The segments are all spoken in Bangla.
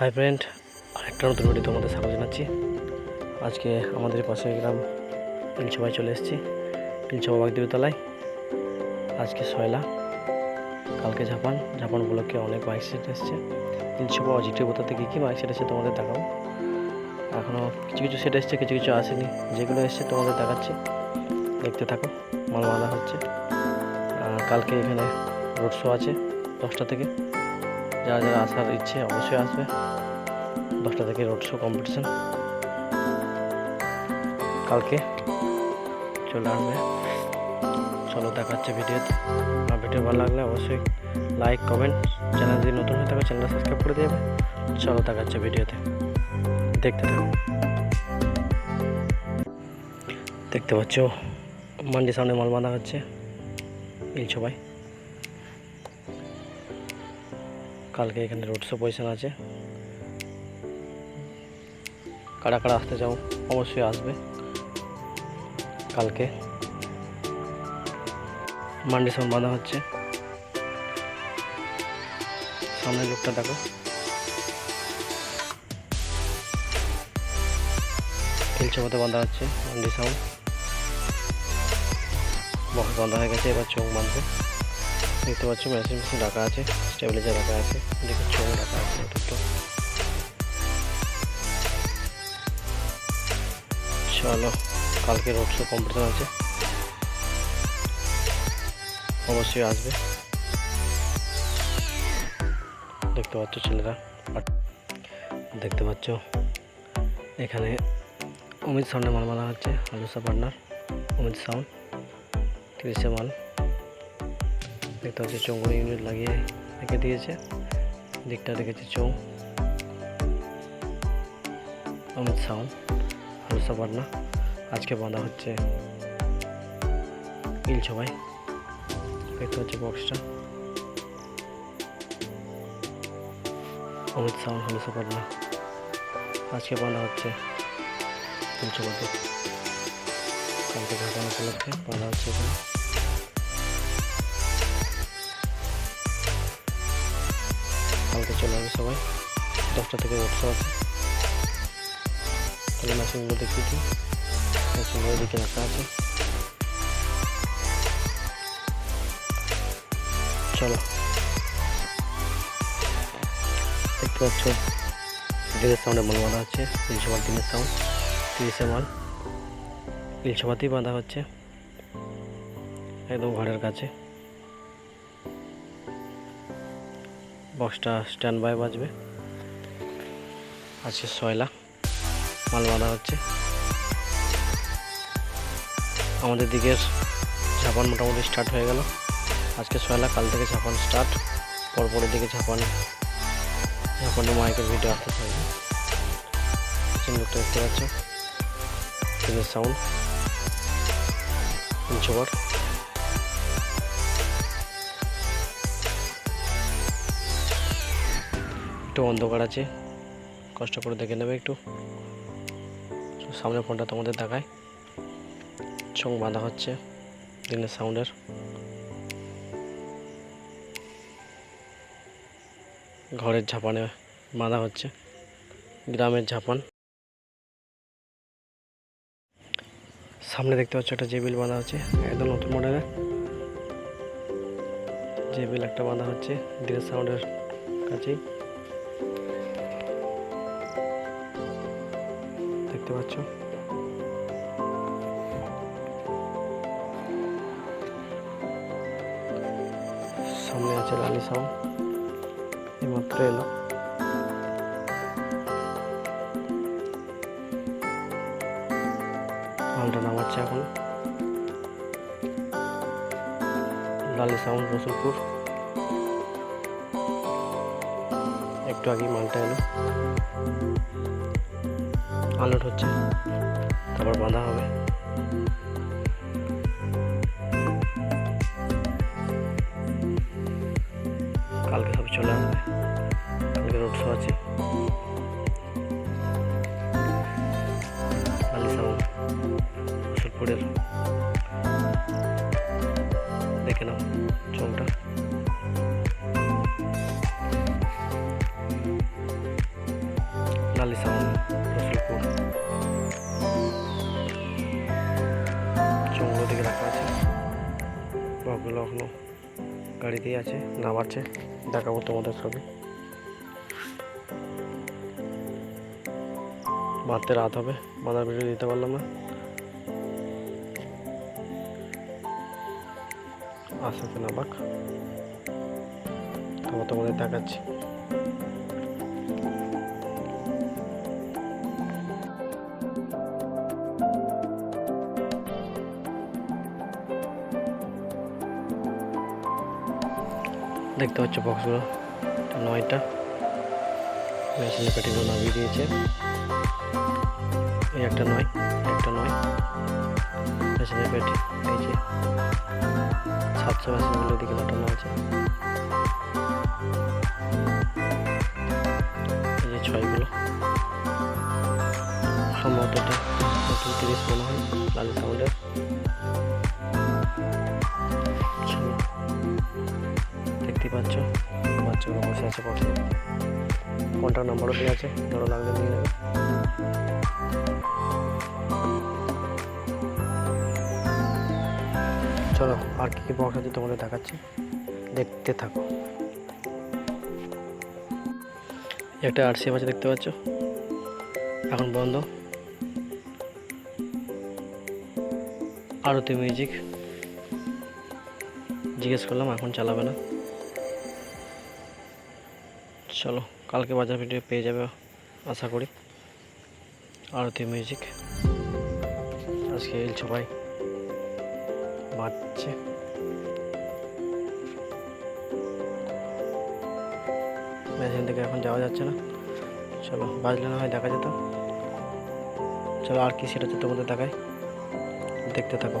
হাই ফ্রেন্ড, আরেকটা নতুন ভিডিও তোমাদের স্বাগত জানাচ্ছি। আজকে আমাদের পাশে গ্রাম পিলছবায় চলে এসেছি পিলছবা বাগদেবতলায় আজকে সয়লা, কালকে জাপান। জাপান ব্লকে অনেক বাইক সেট এসছে। পিলছবা অজিটিভ বোতাতে কী কী বাইক সেট এসছে তোমাদের দেখাবো। এখনও কিছু কিছু সেট এসছে, কিছু কিছু আসেনি। যেগুলো এসছে তোমাদের দেখাচ্ছি। দেখতে থাকো মাল মালা হচ্ছে কালকে এখানে রোড শো আছে দশটা থেকে। যারা যারা আসার ইচ্ছে অবশ্যই আসবে। দশটা থেকে রোড শো কম্পিটিশন কালকে চলে আসবে। চলো দেখাচ্ছে ভিডিওতে আর ভিডিও ভালো লাগলে অবশ্যই লাইক কমেন্ট চ্যানেল যদি নতুন হয়ে থাকে চ্যানেলটা সাবস্ক্রাইব করে দেবে। চলো দেখাচ্ছে ভিডিওতে দেখতে থাকো। দেখতে পাচ্ছ? মান্ডির সামনে মাল বাঁধা হচ্ছে। এই সবাই। কালকে এখানে রোড শো পজিশন আছে। কারা কারা আসতে চাও, অবশ্যই আসবে। কালকে। মান্ডি সাউন্ড বাঁধা হচ্ছে। সামনের লোকটা দেখো। খেলছে বাঁধা হচ্ছে। মান্ডি সাউন্ড বক্স বাঁধা হয়ে গেছে, এবার চোখ বাঁধবে। দেখতে পাচ্ছ মেশিন মেশিন রাখা আছে স্টেবিলাইজার রাখা আছে, দেখে চোখ রাখা আছে দুটো চলো, কালকে রোড শো কম্পিটিশন আছে। অবশ্যই আসবে। দেখতে পাচ্ছ ছেলেরা। দেখতে পাচ্ছ, এখানে অমিত সাউন্ডে মাল মানা হচ্ছে আলুসা পার্টনার অমিত সাউন্ড তিরিশে মাল। দেখতে পাচ্ছি চৌগুলো ইউনিট লাগিয়ে রেখে দিয়েছে। দিকটা রেখেছে চৌ অমিত সাউন্ড হালসা পাটনা আজকে বাঁধা হচ্ছে ইল সবাই দেখতে পাচ্ছি বক্সটা। অমিত সাউন্ড হালসা পাটনা আজকে বাঁধা হচ্ছে ইল সবাইতে কালকে ঘটনা উপলক্ষে বাঁধা হচ্ছে এখানে। কালকে চলে আসবে সবাই। দশটা থেকে উৎসব আছে। তাহলে মেশিনগুলো দেখিয়ে দিই মেশিনগুলো দিকে রাখা আছে। চলো। দেখতে পাচ্ছ দিনের সাউন্ডে মাল বাঁধা হচ্ছে। মাল দিনের সাউন্ড তিরিশে মাল। মাতেই বাঁধা হচ্ছে। একদম ঘরের কাছে। বক্সটা স্ট্যান্ড বাই বাজবে। আছে সয়লা মাল বাঁধা হচ্ছে। আমাদের দিকের ঝাপান মোটামুটি স্টার্ট হয়ে গেল। আজকে সয়লা কাল থেকে ঝাপান স্টার্ট পরপরের দিকে ঝাপান ঝাপানের মাইকের ভিডিও আসতে থাকবে দেখতে পাচ্ছ। সাউন্ড তিনশোবার একটু অন্ধকার আছে। কষ্ট করে দেখে নেবে একটু। সামনে ফোনটা তোমাদের দেখায় চোখ বাঁধা হচ্ছে দিনের সাউন্ডের। ঘরের ঝাপানে বাঁধা হচ্ছে। গ্রামের ঝাপান। সামনে দেখতে পাচ্ছ একটা জেবিল বাঁধা হচ্ছে, একদম নতুন মডেলের। জেবিল একটা বাঁধা হচ্ছে দিনের সাউন্ডের কাছেই। দেখতে পাচ্ছ? সামনে আছে লালি সাউন্ড এইমাত্র এলো। মালটা নামাচ্ছে এখন। লালি সাউন্ড রসুলপুর। একটু আগে মালটা এলো। আনলোড হচ্ছে। তারপর বাঁধা হবে। কালকে সব চলে আসবে। কালকে রোড শো আছে। আলি সাউন্ড গাড়িতেই আছে, নামাচ্ছে, দেখাবো তোমাদের ছবি। মারতে রাত হবে, বাঁধার ভিডিও দিতে পারলাম না। আসতে না বাক তারপর তোমাদের দেখাচ্ছি। দেখতে পাচ্ছ বক্সগুলো নয়টা। মেশিনের পেটিগুলো নামিয়ে দিয়েছে। এই একটা নয় একটা নয়। মেশিনের পেটি, এই যে সাতশো মেশিনগুলো দিকে লাটানো আছে। এই যে ছয়গুলো। সম্ভবত এটা তিরিশ মনে হয়, লালি সাউন্ডের দেখতেই পাচ্ছ। বাচ্চাগুলো বসে আছে বসে কন্ট্যাক্ট নাম্বারও দেওয়া আছে, ধরো লাগলে নিয়ে নেবে। চলো, আর কি বক্স আছে তোমাদের দেখাচ্ছি। দেখতে থাকো। একটা আরসিএম আছে দেখতে পাচ্ছ। এখন বন্ধ। আরতি মিউজিক জিজ্ঞেস করলাম, এখন চালাবে না। চলো, কালকে বাজার ভিডিও পেয়ে যাবে, আশা করি। আরতি মিউজিক আজকে এই সবাই বাজছে। মেশিন থেকে এখন যাওয়া যাচ্ছে না। চলো, বাজলে না হয় দেখা যেত। চলো, আর কি সেটা হচ্ছে তোমাদের দেখায় দেখতে থাকো।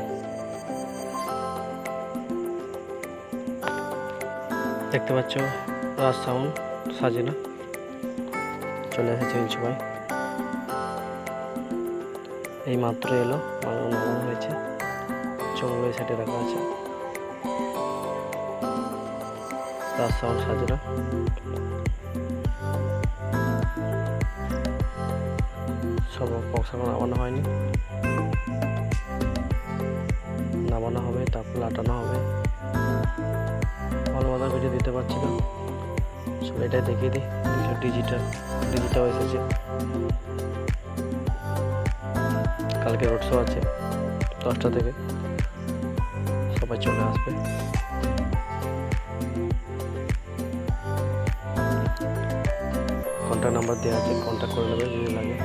দেখতে পাচ্ছ, রাজ সাউন্ড সাজিনা। চলে এসেছে এই সবাই এই মাত্র এলো মাল নামানো হয়েছে। এই সাইডে রাখা আছে। সাউন্ড সাজিনা। সব বক্স এখন নামানো হয়নি। নামানো হবে, তারপর লাটানো হবে। ভালো ভিডিও দিতে পারছি না। সব এটাই দেখিয়ে দিই। ডিজিটাল ডিজিটাল এসেছে। কালকে রোড শো আছে, দশটা থেকে। সবাই চলে আসবে। কন্ট্যাক্ট নাম্বার দেওয়া আছে কন্ট্যাক্ট করে নেবে যদি লাগে।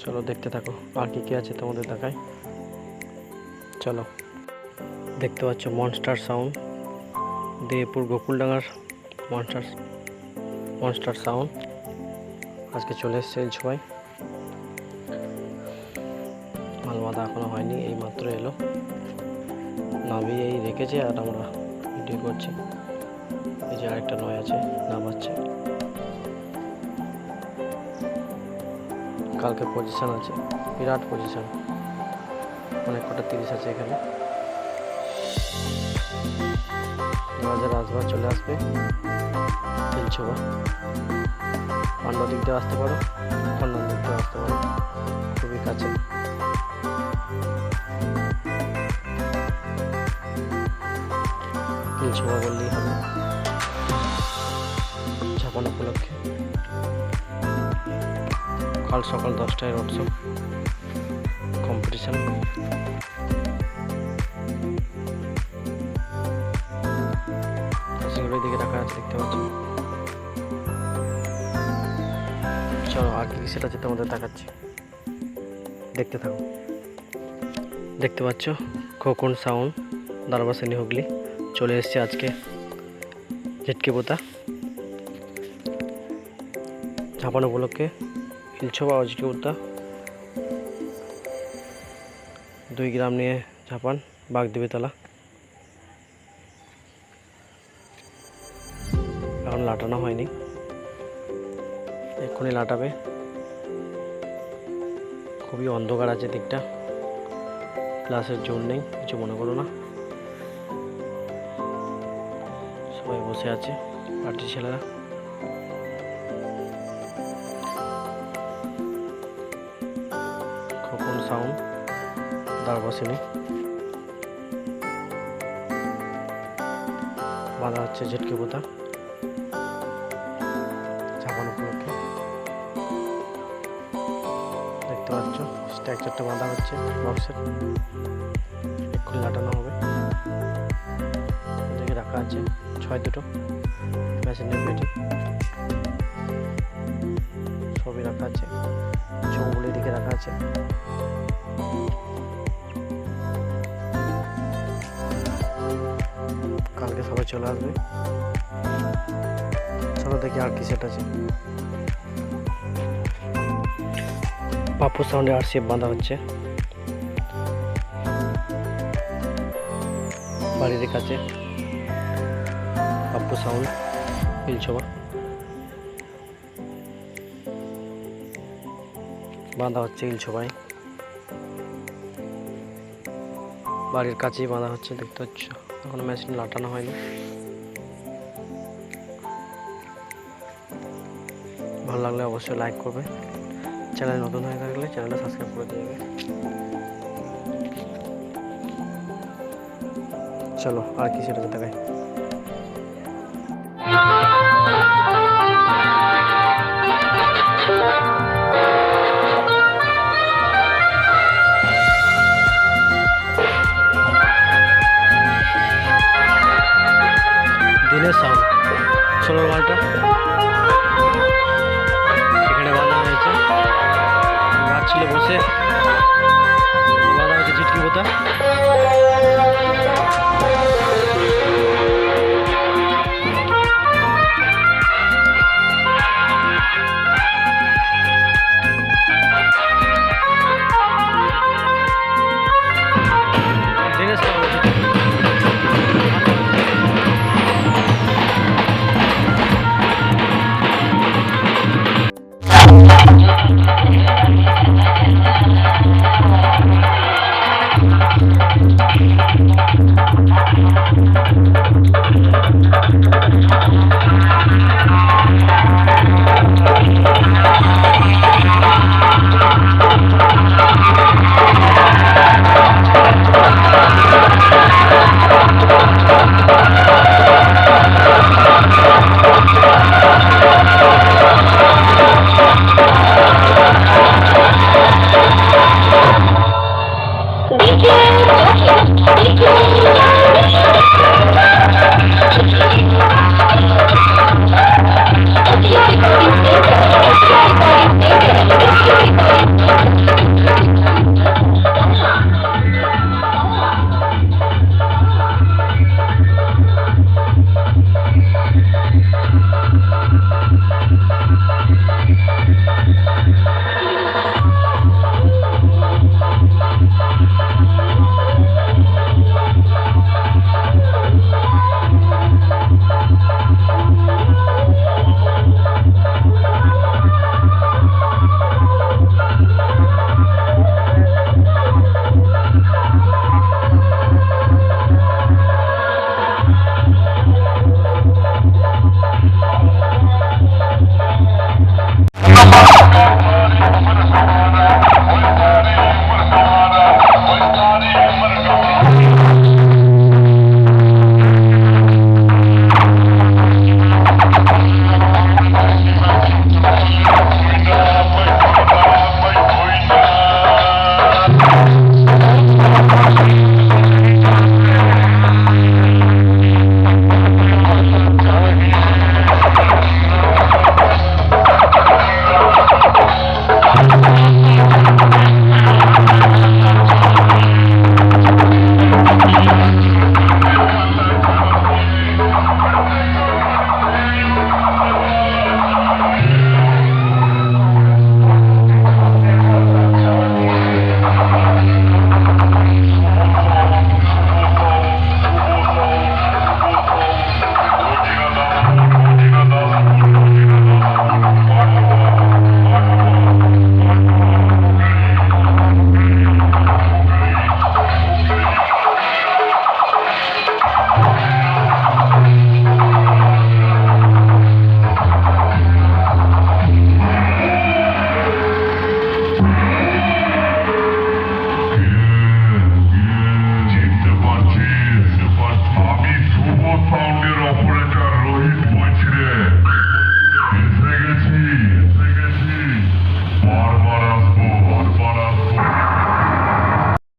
চলো, দেখতে থাকো। আর কি কি আছে তোমাদের দেখায়? চলো। দেখতে পাচ্ছ মনস্টার সাউন্ড দেবপুর গোকুলডাঙ্গার মনস্টার মনস্টার সাউন্ড আজকে চলে এসছে সবাই মালমাদা এখনও হয়নি এই মাত্র এলো। নামিয়ে এই রেখেছে আর আমরা ভিডিও করছি। এই যে আরেকটা নয় আছে, নামাচ্ছে। কালকে পজিশন আছে, বিরাট পজিশন অনেক কটা তিরিশ আছে এখানে। দু হাজার আসবার চলে আসবে। তিনশো পান্ডা দিক দিয়ে আসতে পারো পান্ডার দিক দিয়ে আসতে পারো। খুবই কাছে। তিনশো বললেই হবে। ছাপানো উপলক্ষে। কাল সকাল দশটায় রোড শো কম্পিটিশন দেখতে চলো, আর কি সেটা আছে তোমাদের দেখাচ্ছি। দেখতে থাকো। দেখতে পাচ্ছ, খোকন সাউন্ড দারবাসিনী হুগলি। চলে এসছে আজকে ঝেটকে পোতা। ঝাপানো উপলক্ষে ইলছো বা অজকে উদ্যা দুই গ্রাম নিয়ে ঝাপান, বাগদেবীতলা। লাটানো হয়নি। এক্ষুনি লাটাবে। খুবই অন্ধকার আছে দিকটা। ক্লাসের জোর নেই, কিছু মনে করো না। সবাই বসে আছে পার্টির ছেলেরা। খোকন সাউন্ড দাঁড় বসেনি বাঁধা হচ্ছে ঝেটকে পোতা স্ট্রাকচারটা বাঁধা হচ্ছে বক্সের এক্ষুনি লাটানো হবে। ওদিকে রাখা আছে, ছয় দুটো। মেশিনের পেটি। সবই রাখা আছে। চৌগুলি দিকে রাখা আছে। কালকে সবাই চলে আসবে। চলো দেখি আর কি সেট আছে। পাপ্পু সাউন্ডে আর শেপ বাঁধা হচ্ছে। বাড়ির কাছে। পাপ্পু সাউন্ড পিলছবা বাঁধা হচ্ছে ইলছবাই বাড়ির কাছেই বাঁধা হচ্ছে, দেখতে পাচ্ছ? এখনও মেশিন লাটানো হয়নি। ভালো লাগলে অবশ্যই লাইক করবে। চ্যানেল নতুন হয়ে থাকলে চ্যানেলটা সাবস্ক্রাইব করে দিয়ে চলো আর কি সেটা দেখায়